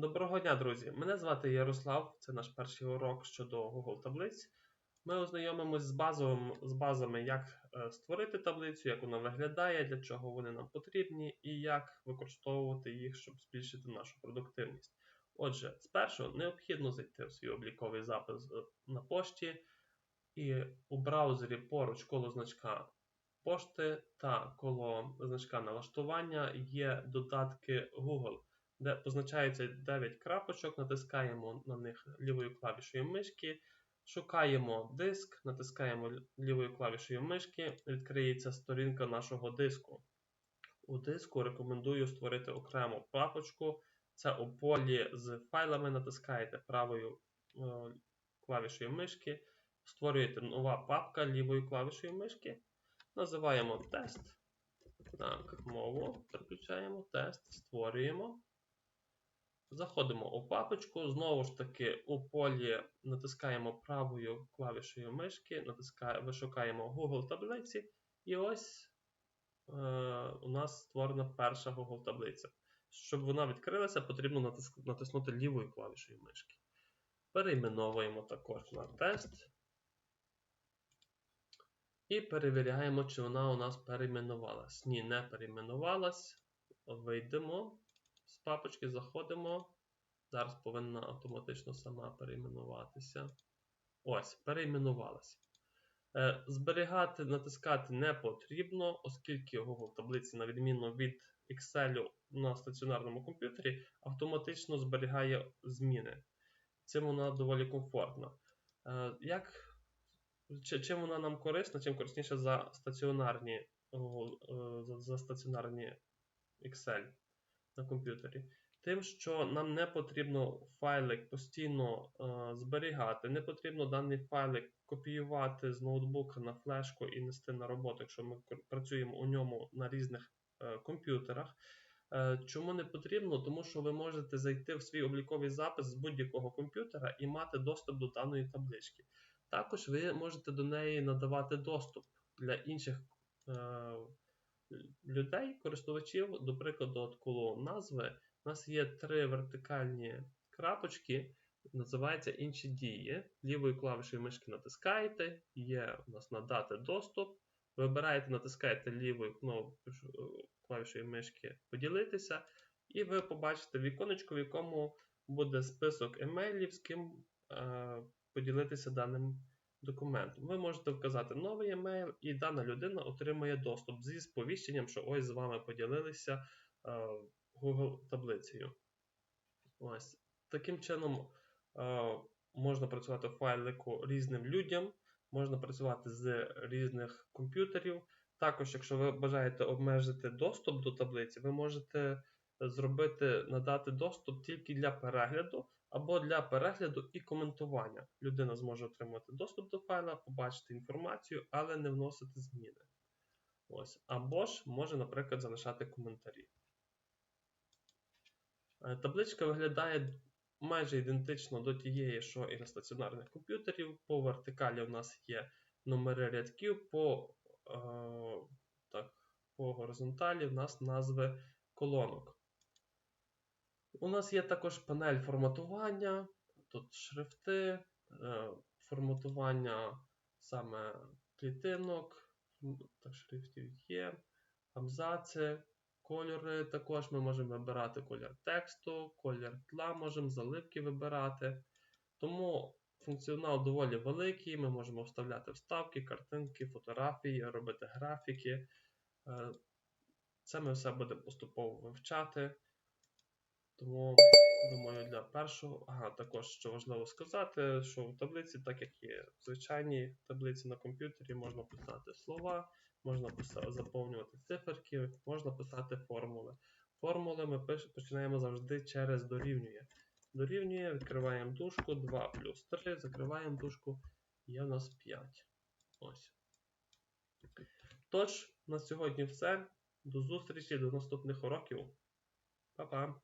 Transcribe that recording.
Доброго дня, друзі! Мене звати Ярослав, це наш перший урок щодо Google таблиць. Ми ознайомимось з, базовим, з базами, як е, створити таблицю, як вона виглядає, для чого вони нам потрібні, і як використовувати їх, щоб збільшити нашу продуктивність. Отже, спершу необхідно зайти в свій обліковий запис е, на пошті і у браузері поруч коло значка пошти та коло значка налаштування є додатки Google де позначається 9 крапочок, натискаємо на них лівою клавішою мишки, шукаємо диск, натискаємо лівою клавішою мишки, відкриється сторінка нашого диску. У диску рекомендую створити окрему папочку. Це у полі з файлами натискаєте правою е, клавішою мишки, створюєте нова папка лівою клавішою мишки. Називаємо тест. Так, мову переключаємо тест, створюємо. Заходимо у папочку, знову ж таки, у полі натискаємо правою клавішею мишки, натискаємо, вишукаємо Google таблиці, і ось е, у нас створена перша Google таблиця. Щоб вона відкрилася, потрібно натис натиснути лівою клавішею мишки. Перейменовуємо також на тест. І перевіряємо, чи вона у нас перейменувалась. Ні, не перейменувалась. Вийдемо з папочки заходимо. Зараз повинна автоматично сама перейменуватися. Ось, перейменувалася. Е, зберігати, натискати не потрібно, оскільки Google таблиці, на відміну від Excel на стаціонарному комп'ютері, автоматично зберігає зміни. Цим вона доволі комфортна. Е, як, Чим вона нам корисна, чим корисніше за стаціонарні, е, за стаціонарні Excel на комп'ютері. Тим, що нам не потрібно файлик постійно е, зберігати, не потрібно даний файлик копіювати з ноутбука на флешку і нести на роботу, якщо ми працюємо у ньому на різних е, комп'ютерах. Е, чому не потрібно? Тому що ви можете зайти в свій обліковий запис з будь-якого комп'ютера і мати доступ до даної таблички. Також ви можете до неї надавати доступ для інших е, людей, користувачів, до прикладу, от коло назви, у нас є три вертикальні крапочки, називаються інші дії. Лівою клавішою мишки натискаєте, є у нас надати доступ. Вибираєте, натискаєте лівою клавішою мишки поділитися, і ви побачите віконечко, в якому буде список емейлів, з ким е, поділитися даним документом. Ви можете вказати новий емейл, і дана людина отримає доступ зі сповіщенням, що ось з вами поділилися е, Google таблицею. Ось. Таким чином е, можна працювати в файлику різним людям, можна працювати з різних комп'ютерів. Також, якщо ви бажаєте обмежити доступ до таблиці, ви можете зробити, надати доступ тільки для перегляду або для перегляду і коментування. Людина зможе отримати доступ до файла, побачити інформацію, але не вносити зміни. Ось. Або ж може, наприклад, залишати коментарі. Е, табличка виглядає майже ідентично до тієї, що і на стаціонарних комп'ютерів. По вертикалі у нас є номери рядків, по е, так, по горизонталі у нас назви колонок. У нас є також панель форматування, тут шрифти, е, форматування саме клітинок, так, шрифтів є, абзаци, кольори. Також ми можемо вибирати колір тексту, колір тла, можемо заливки вибирати. Тому функціонал доволі великий. Ми можемо вставляти вставки, картинки, фотографії, робити графіки. Е, це ми все будемо поступово вивчати. Тому, думаю, для першого, ага, також що важливо сказати, що в таблиці, так як є в звичайній таблиці на комп'ютері, можна писати слова, можна писати, заповнювати циферки, можна писати формули. Формули ми починаємо завжди через дорівнює. Дорівнює, відкриваємо дужку, 2 плюс 3, закриваємо дужку, є в нас 5. Ось. Тож, на сьогодні все. До зустрічі, до наступних уроків. Па-па!